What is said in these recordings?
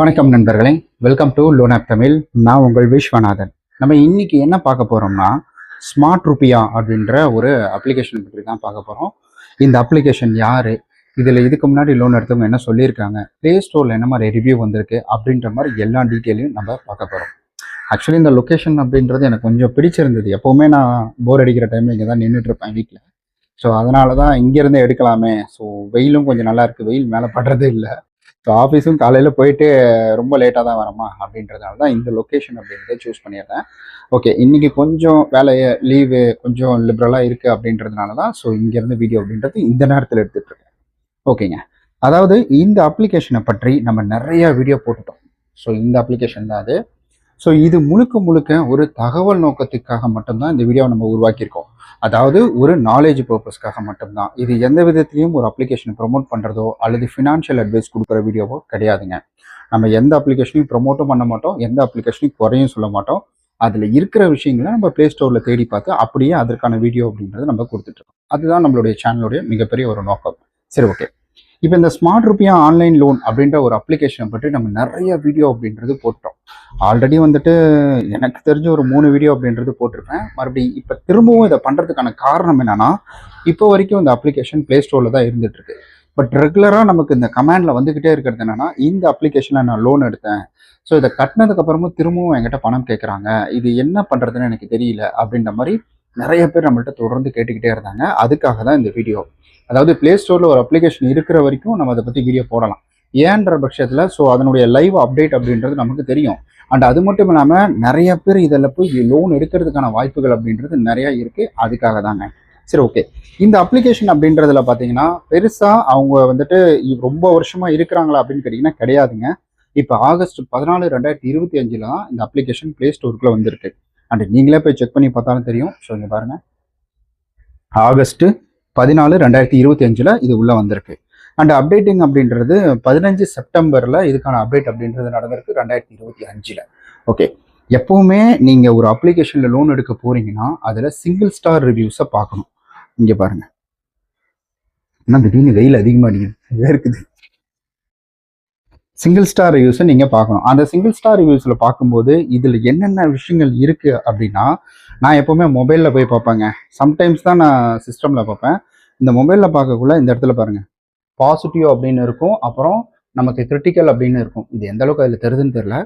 வணக்கம் நண்பர்களே. Welcome to loan Tamil. நான் உங்கள் விஸ்வநாதன். நம்ம இன்னைக்கு என்ன பார்க்க போறோம்னா ஸ்மார்ட் ருபியா அப்படின்ற ஒரு அப்ளிகேஷன் பற்றி தான் பார்க்க போறோம். இந்த அப்ளிகேஷன் யாரு? இதில் இதுக்கு முன்னாடி லோன் எடுத்தவங்க என்ன சொல்லியிருக்காங்க? ப்ளே ஸ்டோரில் என்ன மாதிரி ரிவ்யூ வந்திருக்கு? அப்படின்ற மாதிரி எல்லா டீட்டெயிலையும் நம்ம பார்க்க போகிறோம் ஆக்சுவலி இந்த லொக்கேஷன் அப்படின்றது எனக்கு கொஞ்சம் பிடிச்சிருந்தது. எப்போவுமே நான் போர் அடிக்கிற டைமில் இங்கே தான் நின்றுட்டு இருப்பேன் வீட்டில் ஸோ அதனால தான் இங்கேருந்து எடுக்கலாமே. ஸோ வெயிலும் கொஞ்சம் நல்லா இருக்குது வெயில் மேலே படுறதே இல்லை. ஸோ ஆஃபீஸும் காலையில் போயிட்டு ரொம்ப லேட்டாக தான் வரமா அப்படின்றதுனால தான் இந்த லொக்கேஷன் அப்படின்றத சூஸ் பண்ணியிருந்தேன் ஓகே இன்றைக்கி கொஞ்சம் வேலையை லீவு கொஞ்சம் லிபரலாக இருக்குது அப்படின்றதுனால தான் ஸோ இங்கேருந்து வீடியோ அப்படின்றது இந்த நேரத்தில் எடுத்துகிட்டு இருக்கேன். ஓகேங்க அதாவது இந்த அப்ளிகேஷனை பற்றி நம்ம நிறைய வீடியோ போட்டுட்டோம். ஸோ இந்த அப்ளிகேஷன் தான் அது. ஸோ இது முழுக்க முழுக்க ஒரு தகவல் நோக்கத்துக்காக மட்டும்தான் இந்த வீடியோவை நம்ம உருவாக்கியிருக்கோம். அதாவது ஒரு நாலேஜ் பர்பஸ்க்காக மட்டும்தான். இது எந்த விதத்திலையும் ஒரு அப்ளிகேஷனை ப்ரொமோட் பண்ணுறதோ அல்லது ஃபினான்ஷியல் அட்வைஸ் கொடுக்குற வீடியோவோ கிடையாதுங்க. நம்ம எந்த அப்ளிகேஷனையும் ப்ரொமோட்டும் பண்ண மாட்டோம் எந்த அப்ளிகேஷனையும் குறையும் சொல்ல மாட்டோம். அதில் இருக்கிற விஷயங்களை நம்ம ப்ளே ஸ்டோரில் தேடி பார்த்து அப்படியே அதற்கான வீடியோ அப்படின்றத நம்ம கொடுத்துட்ருக்கோம் அதுதான் நம்மளுடைய சேனலுடைய மிகப்பெரிய ஒரு நோக்கம். சரி ஓகே இப்போ இந்த ஸ்மார்ட் ருப்பியா ஆன்லைன் லோன் அப்படின்ற ஒரு அப்ளிகேஷனை பற்றி நம்ம நிறைய வீடியோ அப்படின்றது போட்டோம். ஆல்ரெடி வந்துட்டு எனக்கு தெரிஞ்ச ஒரு மூணு வீடியோ அப்படின்றது போட்டிருப்பேன். மறுபடியும் இப்போ திரும்பவும் இதை பண்ணுறதுக்கான காரணம் என்னன்னா இப்போ வரைக்கும் இந்த அப்ளிகேஷன் ப்ளே ஸ்டோரில் தான் இருந்துட்டு இருக்கு பட் ரெகுலராக நமக்கு இந்த கமாண்டில் வந்துக்கிட்டே இருக்கிறது என்னன்னா இந்த அப்ளிகேஷனில் நான் லோன் எடுத்தேன். ஸோ இதை கட்டினதுக்கப்புறமும் திரும்பவும் என்கிட்ட பணம் கேட்குறாங்க இது என்ன பண்ணுறதுன்னு எனக்கு தெரியல அப்படின்ற மாதிரி நிறைய பேர் நம்மள்ட்ட தொடர்ந்து கேட்டுக்கிட்டே இருந்தாங்க. அதுக்காக தான் இந்த வீடியோ அதாவது ப்ளே ஸ்டோரில் ஒரு அப்ளிகேஷன் இருக்கிற வரைக்கும் நம்ம அதை பற்றி வீடியோ போடலாம். ஏன்ற பட்சத்தில் ஸோ அதனுடைய லைவ் அப்டேட் அப்படின்றது நமக்கு தெரியும். அண்ட் அது மட்டும் இல்லாமல் நிறைய பேர் இதில் போய் லோன் எடுக்கிறதுக்கான வாய்ப்புகள் அப்படின்றது நிறையா இருக்குது அதுக்காக தாங்க சரி ஓகே இந்த அப்ளிகேஷன் அப்படின்றதுல பார்த்தீங்கன்னா பெருசாக அவங்க வந்துட்டு ரொம்ப வருஷமாக இருக்கிறாங்களா அப்படின்னு கேட்டிங்கன்னா கிடையாதுங்க. இப்போ ஆகஸ்ட் பதினாலு ரெண்டாயிரத்தி இருபத்தி அஞ்சில் தான் இந்த அப்ளிகேஷன் ப்ளே ஸ்டோருக்குள்ளே வந்திருக்கு. அண்ட் நீங்களே போய் செக் பண்ணி பார்த்தாலும் தெரியும். ஸோ இங்கே பாருங்கள் ஆகஸ்ட் பதினாலு ரெண்டாயிரத்தி இருபத்தி அஞ்சில் இது உள்ளே வந்திருக்கு. அண்ட் அப்டேட்டிங் அப்படின்றது பதினஞ்சு செப்டம்பரில் இதுக்கான அப்டேட் அப்படின்றது நடந்திருக்கு ரெண்டாயிரத்தி இருபத்தி அஞ்சில். ஓகே எப்போவுமே நீங்கள் ஒரு அப்ளிகேஷனில் லோன் எடுக்க போகிறீங்கன்னா அதில் சிங்கிள் ஸ்டார் ரிவ்யூஸை பார்க்கணும். இங்கே பாருங்கள் ஆனால் திடீர்னு வெயில் அதிகமாக அடிக்குது? இருக்குது. சிங்கிள் ஸ்டார் ரிவ்யூஸை நீங்கள் பார்க்கணும். அந்த சிங்கிள் ஸ்டார் ரிவ்யூஸில் பார்க்கும்போது இதில் என்னென்ன விஷயங்கள் இருக்குது அப்படின்னா நான் எப்போவுமே மொபைலில் போய் பார்ப்பேங்க. சம்டைம்ஸ் தான் நான் சிஸ்டமில் பார்ப்பேன். இந்த மொபைலில் பார்க்கக்குள்ள இந்த இடத்துல பாருங்கள் பாசிட்டிவ் அப்படின்னு இருக்கும். அப்புறம் நமக்கு கிரிட்டிக்கல் அப்படின்னு இருக்கும். இது எந்த அளவுக்கு அதில் தெரியுதுன்னு தெரில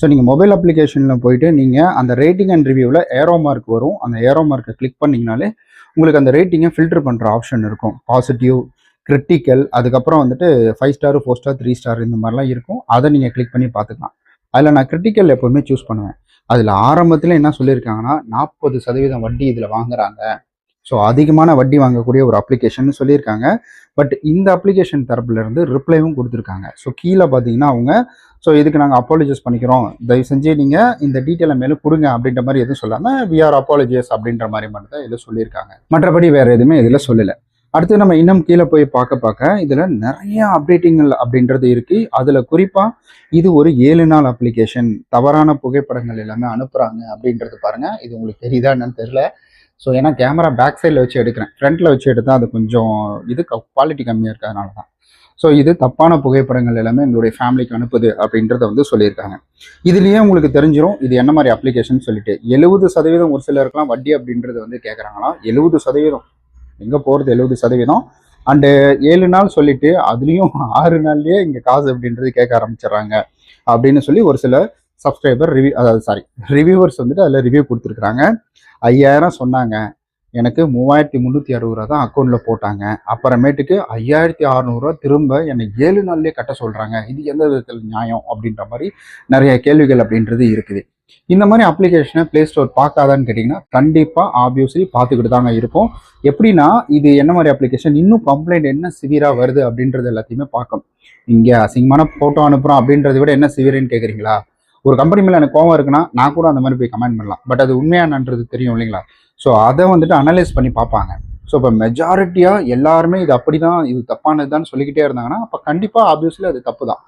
ஸோ நீங்கள் மொபைல் அப்ளிகேஷனில் போயிட்டு நீங்கள் அந்த ரேட்டிங் அண்ட் ரிவ்யூவில் ஏரோ மார்க் வரும். அந்த ஏரோ மார்க்கை கிளிக் பண்ணிங்கனாலே உங்களுக்கு அந்த ரேட்டிங்கை ஃபில்டர் பண்ணுற ஆப்ஷன் இருக்கும். பாசிட்டிவ் கிரிட்டிக்கல் அதுக்கப்புறம் வந்துட்டு five star four star three star இந்த மாதிரிலாம் இருக்கும். அதை நீங்கள் கிளிக் பண்ணி பார்த்துக்கலாம். அதில் நான் கிரிட்டிக்கல் எப்போவுமே சூஸ் பண்ணுவேன். அதில் ஆரம்பத்தில் என்ன சொல்லியிருக்காங்கன்னா நாற்பது சதவீதம் வட்டி இதில் வாங்குறாங்க. ஸோ அதிகமான வட்டி வாங்கக்கூடிய ஒரு அப்ளிகேஷன் சொல்லியிருக்காங்க. பட் இந்த அப்ளிகேஷன் தரப்புலேருந்து ரிப்ளைவும் கொடுத்துருக்காங்க. ஸோ கீழே பார்த்தீங்கன்னா அவங்க ஸோ இதுக்கு நாங்கள் அப்பாலஜைஸ் பண்ணிக்கிறோம். தயவு செஞ்சு நீங்கள் இந்த டீட்டெயிலை மேலும் கொடுங்க அப்படின்ற மாதிரி எதுவும் சொல்லாமல் வி ஆர் அப்பாலஜைஸ் அப்படின்ற மாதிரி மட்டும் தான் இதில் சொல்லியிருக்காங்க. மற்றபடி வேறு எதுவுமே இதில் சொல்லலை. அடுத்து நம்ம இன்னும் கீழே போய் பார்க்க பார்க்க இதில் நிறைய அப்டேட்டிங்கள் அப்படின்றது இருக்குது அதில் குறிப்பாக இது ஒரு ஏழு நாள் அப்ளிகேஷன் தவறான புகைப்படங்கள் எல்லாமே அனுப்புகிறாங்க அப்படின்றது பாருங்கள் இது உங்களுக்கு தெரியுதா என்னன்னு தெரியல. ஸோ ஏன்னா கேமரா பேக் சைடில் வச்சு எடுக்கிறேன். ஃப்ரண்ட்டில் வச்சு எடுத்தால் அது கொஞ்சம் இது குவாலிட்டி கம்மியாக இருக்கிறதுனால தான். ஸோ இது தப்பான புகைப்படங்கள் எல்லாமே எங்களுடைய ஃபேமிலிக்கு அனுப்புது அப்படின்றத வந்து சொல்லியிருக்காங்க. இதுலேயே உங்களுக்கு தெரிஞ்சிடும் இது என்ன மாதிரி அப்ளிகேஷன் சொல்லிட்டு. எழுபது சதவீதம் ஒரு சிலருக்குலாம் வட்டி அப்படின்றது வந்து கேட்குறாங்களாம் எழுபது சதவீதம். எங்கே போகிறது எழுபது சதவீதம்? அண்டு ஏழு நாள் சொல்லிட்டு அதுலேயும் ஆறு நாள்லேயே இங்கே காசு அப்படின்றது கேட்க ஆரம்பிச்சிடுறாங்க. அப்படின்னு சொல்லி ஒரு சில சப்ஸ்கிரைபர் ரிவ்யூ அதாவது சாரி ரிவ்யூவர்ஸ் வந்துட்டு அதில் ரிவ்யூ கொடுத்துருக்குறாங்க. ஐயாயிரம் சொன்னாங்க. எனக்கு மூவாயிரத்தி முந்நூற்றி அறுபது ரூபா தான் அக்கௌண்ட்டில் போட்டாங்க. அப்புறமேட்டுக்கு ஐயாயிரத்தி அறநூறுவா திரும்ப என்னை ஏழு நாள்லேயே கட்ட சொல்கிறாங்க இது எந்த விதத்தில் நியாயம் அப்படின்ற மாதிரி நிறைய கேள்விகள் அப்படின்றது இருக்குது. இந்த மாதிரி அப்ளிகேஷனை ப்ளே ஸ்டோர் பார்க்காதான்னு கேட்டிங்கன்னா கண்டிப்பாக ஆப்வியஸ்லி பார்த்துக்கிட்டு தாங்க இருக்கும் எப்படின்னா இது என்ன மாதிரி அப்ளிகேஷன் இன்னும் கம்ப்ளைண்ட் என்ன சிவியராக வருது அப்படின்றது எல்லாத்தையுமே பார்க்கணும். இங்கே அசிங்கமான ஃபோட்டோ அனுப்புகிறோம் அப்படின்றத விட என்ன சிவியர்னு கேட்குறீங்களா ஒரு கம்பெனி மேலே எனக்கு கோவம் இருக்குன்னா நான் கூட அந்த மாதிரி போய் கமெண்ட் பண்ணலாம். பட் அது உண்மையானன்றது தெரியும் இல்லைங்களா? ஸோ அதை வந்துட்டு அனலைஸ் பண்ணி பார்ப்பாங்க. ஸோ இப்போ மெஜாரிட்டியாக எல்லாருமே இது அப்படி தான் இது தப்பானதுதான் சொல்லிக்கிட்டே இருந்தாங்கன்னா அப்போ கண்டிப்பாக ஆப்வியஸ்லி அது தப்பு தான்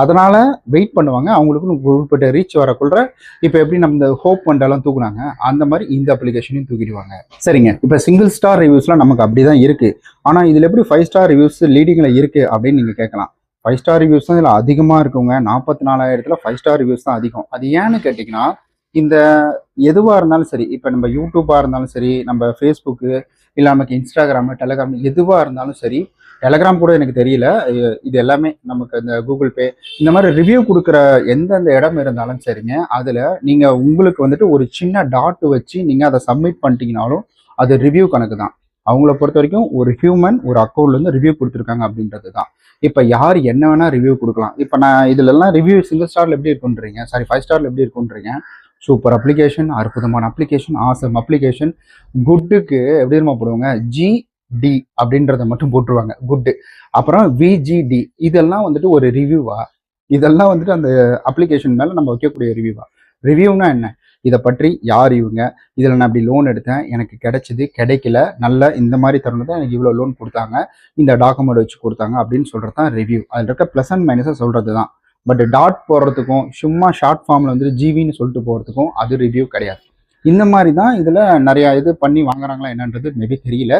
அதனால் வெயிட் பண்ணுவாங்க. அவங்களுக்கு குறிப்பிட்ட ரீச் வரக்குள்ள இப்போ எப்படி நம்ம இந்த ஹோப் ஃபண்டெல்லாம் தூக்குனாங்க அந்த மாதிரி இந்த அப்ளிகேஷனையும் தூக்கிடுவாங்க. சரிங்க. இப்போ சிங்கிள் ஸ்டார் ரிவ்யூஸ்லாம் நமக்கு அப்படி தான் இருக்குது ஆனால் இதில் எப்படி ஃபைவ் ஸ்டார் ரிவ்யூஸ் லீடிங்கில் இருக்குது அப்படின்னு நீங்கள் கேட்கலாம். ஃபைவ் ஸ்டார் ரிவ்யூஸ் தான் இதில் அதிகமாக இருக்குங்க. நாற்பத்தி நாலாயிரத்தில் ஃபைவ் ஸ்டார் ரிவ்யூஸ் தான் அதிகம். அது ஏன்னு கேட்டிங்கன்னா இந்த எதுவாக இருந்தாலும் சரி இப்போ நம்ம யூடியூப்பாக இருந்தாலும் சரி நம்ம ஃபேஸ்புக்கு இல்லை நமக்கு இன்ஸ்டாகிராமு டெலகிராம் எதுவாக இருந்தாலும் சரி டெலகிராம் கூட எனக்கு தெரியல. இது- இது எல்லாமே நமக்கு இந்த கூகுள் பே இந்த மாதிரி ரிவ்யூ கொடுக்குற எந்தெந்த இடம் இருந்தாலும் சரிங்க. அதில் நீங்கள் உங்களுக்கு வந்துட்டு ஒரு சின்ன டாட் வச்சு நீங்கள் அதை சப்மிட் பண்ணிட்டீங்கனாலும் அது ரிவ்யூ கணக்கு தான். அவங்கள பொறுத்த வரைக்கும் ஒரு ஹியூமன் ஒரு அக்கௌண்ட்லேருந்து ரிவ்யூ கொடுத்துருக்காங்க அப்படின்றது தான். இப்போ யார் என்ன வேணால் ரிவ்யூ கொடுக்கலாம். இப்போ நான் இதுலலாம் ரிவ்யூ சிங்கிள் ஸ்டாரில் எப்படி இருக்குன்றீங்க? சாரி ஃபைவ் ஸ்டாரில் எப்படி இருக்குன்றீங்க? சூப்பர் அப்ளிகேஷன் அற்புதமான அப்ளிகேஷன் ஆசம் அப்ளிகேஷன் குட்டுக்கு எப்படி தெரியுமா போடுவாங்க? ஜி டி அப்படின்றத மட்டும் போட்டுருவாங்க. குட்டு அப்புறம் விஜிடி இதெல்லாம் வந்துட்டு ஒரு ரிவ்யூவா இதெல்லாம் வந்துட்டு அந்த அப்ளிகேஷன் மேலே நம்ம வைக்கக்கூடிய ரிவ்யூவா ரிவ்யூனா என்ன? இதை பற்றி யார் இவங்க? இதில் நான் இப்படி லோன் எடுத்தேன். எனக்கு கிடைச்சிது கிடைக்கல. நல்ல இந்த மாதிரி தருணத்தை எனக்கு இவ்வளோ லோன் கொடுத்தாங்க. இந்த டாக்குமெண்ட் வச்சு கொடுத்தாங்க அப்படின்னு சொல்கிறது தான் ரிவ்யூ அதில் இருக்க ப்ளஸ் அண்ட் மைனஸை சொல்கிறது தான் பட் டாட் போடுறதுக்கும் சும்மா ஷார்ட் ஃபார்மில் வந்து ஜிவின்னு சொல்லிட்டு போகிறதுக்கும் அது ரிவ்யூ கிடையாது. இந்த மாதிரி தான் இதில் நிறையா இது பண்ணி வாங்குறாங்களா என்னன்றது மேபி தெரியல.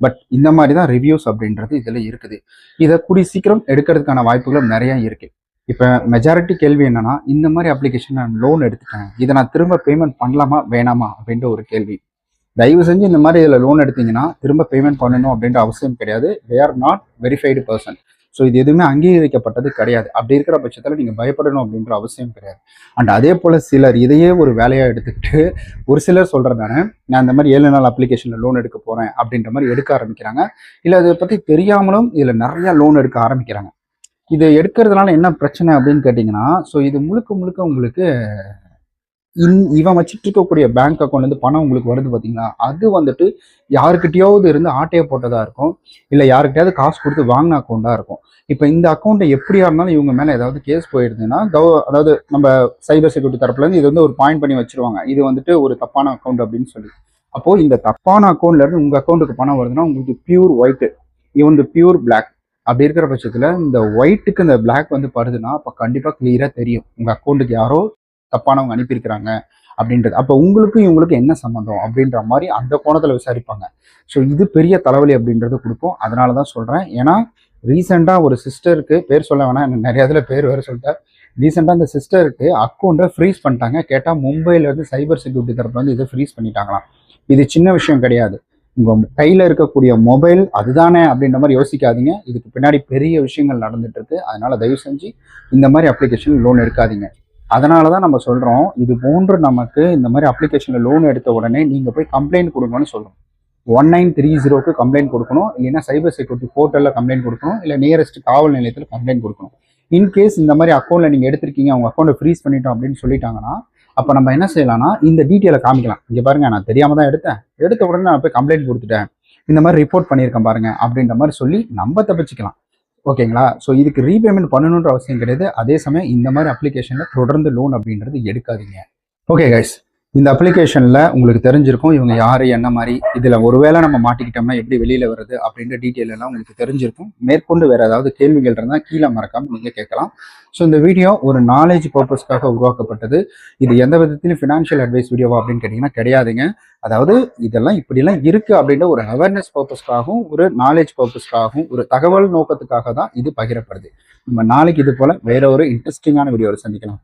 பட் இந்த மாதிரி தான் ரிவ்யூஸ் அப்படின்றது இதில் இருக்குது. இதை கூடி சீக்கிரம் எடுக்கிறதுக்கான வாய்ப்புகளும் நிறையா இருக்கு. இப்போ மெஜாரிட்டி கேள்வி என்னன்னா இந்த மாதிரி அப்ளிகேஷன் நான் லோன் எடுத்துட்டேன். இதை நான் திரும்ப பேமெண்ட் பண்ணலாமா வேணாமா அப்படின்ற ஒரு கேள்வி. தயவு செஞ்சு இந்த மாதிரி இதில் லோன் எடுத்தீங்கன்னா திரும்ப பேமெண்ட் பண்ணணும் அப்படின்ற அவசியம் கிடையாது. They are not verified person so இது எதுவுமே அங்கீகரிக்கப்பட்டது கிடையாது. அப்படி இருக்கிற பட்சத்தில் நீங்கள் பயப்படணும் அப்படின்ற அவசியம் கிடையாது. அண்ட் அதே போல் சிலர் இதையே ஒரு வேலையாக எடுத்துக்கிட்டு ஒரு சிலர் சொல்கிறதானே நான் இந்த மாதிரி ஏழு நாள் அப்ளிகேஷனில் லோன் எடுக்க போகிறேன் அப்படின்ற மாதிரி எடுக்க ஆரம்பிக்கிறாங்க. இல்லை அதை பற்றி தெரியாமலும் இதில் நிறையா லோன் எடுக்க ஆரம்பிக்கிறாங்க. இது எடுக்கிறதுனால என்ன பிரச்சனை அப்படின்னு கேட்டிங்கன்னா ஸோ இது முழுக்க முழுக்க உங்களுக்கு இன் இவன் வச்சுட்டு இருக்கக்கூடிய பேங்க் அக்கௌண்ட்லேருந்து பணம் உங்களுக்கு வருது பார்த்தீங்களா அது வந்துட்டு யாருக்கிட்டேயாவது இருந்து ஆட்டையை போட்டதாக இருக்கும். இல்லை யாருக்கிட்டையாவது காசு கொடுத்து வாங்கின அக்கௌண்ட்டாக இருக்கும். இப்போ இந்த அக்கௌண்ட்டை எப்படியா இருந்தாலும் இவங்க மேலே ஏதாவது கேஸ் போயிருந்ததுன்னா கவ அதாவது நம்ம சைபர் செக்யூரிட்டி தரப்புலேருந்து இது வந்து ஒரு பாயிண்ட் பண்ணி வச்சிருவாங்க. இது வந்துட்டு ஒரு தப்பான அக்கௌண்ட் அப்படின்னு சொல்லி. அப்போது இந்த தப்பான அக்கௌண்ட்லேருந்து உங்கள் அக்கௌண்ட்டுக்கு பணம் வருதுன்னா உங்களுக்கு பியூர் ஒயிட்டு இவன் பியூர் பிளாக் அப்படி இருக்கிற பட்சத்தில் இந்த ஒயிட்டுக்கு இந்த பிளாக் வந்து படுதுன்னா அப்போ கண்டிப்பாக கிளியராக தெரியும். உங்கள் அக்கௌண்ட்டுக்கு யாரோ தப்பானவங்க அனுப்பியிருக்கிறாங்க அப்படின்றது. அப்போ உங்களுக்கும் இவங்களுக்கும் என்ன சம்மந்தம் அப்படின்ற மாதிரி அந்த கோணத்தில் விசாரிப்பாங்க. ஸோ இது பெரிய தலைவலி அப்படின்றது கொடுக்கும். அதனால தான் சொல்கிறேன் ஏன்னா ரீசெண்டாக ஒரு சிஸ்டருக்கு பேர் சொல்ல வேணாம். எனக்கு நிறைய இதில் பேர் வேறு சொல்லிட்டேன். ரீசெண்டாக அந்த சிஸ்டருக்கு அக்கௌண்ட்டை ஃப்ரீஸ் பண்ணிட்டாங்க. கேட்டால் மும்பையிலேருந்து சைபர் செக்யூரிட்டி தரப்பு வந்து இதை ஃப்ரீஸ் பண்ணிட்டாங்களாம். இது சின்ன விஷயம் கிடையாது. உங்கள் கையில் இருக்கக்கூடிய மொபைல் அதுதானே அப்படின்ற மாதிரி யோசிக்காதீங்க. இதுக்கு பின்னாடி பெரிய விஷயங்கள் நடந்துட்டு இருக்கு. அதனால தயவு செஞ்சு இந்த மாதிரி அப்ளிகேஷன் லோன் எடுக்காதீங்க. அதனால தான் நம்ம சொல்கிறோம் இது போன்று நமக்கு இந்த மாதிரி அப்ளிகேஷனில் லோன் எடுத்த உடனே நீங்கள் போய் கம்ப்ளைண்ட் கொடுங்கன்னு சொல்கிறோம் ஒன் நைன் த்ரீ ஜீரோக்கு கம்ப்ளைண்ட் கொடுக்கணும் இல்லைன்னா சைபர் செக்யூரிட்டி போர்ட்டலில் கம்ப்ளைண்ட் கொடுக்கணும் இல்லை நியரஸ்ட் காவல் நிலையத்தில் கம்ப்ளைண்ட் கொடுக்கணும். இன்கேஸ் இந்த மாதிரி அக்கௌண்ட்டில் நீங்கள் எடுத்திருக்கீங்க அவங்க அக்கௌண்ட்டை ஃப்ரீஸ் பண்ணிட்டோம் அப்படின்னு சொல்லிட்டாங்கன்னா அப்போ நம்ம என்ன செய்யலாம்னா இந்த டீட்டெயிலை காமிக்கலாம். இங்கே பாருங்கள் நான் தெரியாமல் தான் எடுத்தேன். எடுத்த உடனே நான் போய் கம்ப்ளைண்ட் கொடுத்துட்டேன். இந்த மாதிரி ரிப்போர்ட் பண்ணியிருக்கேன் பாருங்க அப்படின்ற மாதிரி சொல்லி நம்ம தப்பிச்சிக்கலாம். ஓகேங்களா? ஸோ இதுக்கு ரீபேமெண்ட் பண்ணணுன்ற அவசியம் கிடையாது. அதே சமயம் இந்த மாதிரி அப்ளிகேஷனில் தொடர்ந்து லோன் அப்படின்றது எடுக்காதீங்க. ஓகே கைஸ் இந்த அப்ளிகேஷனில் உங்களுக்கு தெரிஞ்சிருக்கும் இவங்க யார் என்ன மாதிரி இதில் ஒருவேளை நம்ம மாட்டிக்கிட்டோம்னா எப்படி வெளியில் வருது அப்படின்ற டீட்டெயில் எல்லாம் உங்களுக்கு தெரிஞ்சிருக்கும். மேற்கொண்டு வேறு ஏதாவது கேள்விகள் இருந்தால் கீழே மறக்காமல் நீங்கள் கேட்கலாம். ஸோ இந்த வீடியோ ஒரு நாலேஜ் பர்பஸ்க்காக உருவாக்கப்பட்டது. இது எந்த விதத்திலும் ஃபினான்ஷியல் அட்வைஸ் வீடியோவா அப்படின்னு கேட்டிங்கன்னா கிடையாதுங்க. அதாவது இதெல்லாம் இப்படிலாம் இருக்குது அப்படின்ற ஒரு அவேர்னஸ் பர்பஸ்க்காகவும் ஒரு நாலேஜ் பர்பஸ்க்காகவும் ஒரு தகவல் நோக்கத்துக்காக தான் இது பகிரப்படுது. நம்ம நாளைக்கு இது போல் வேற ஒரு இன்ட்ரெஸ்டிங்கான வீடியோவில் சந்திக்கலாம்.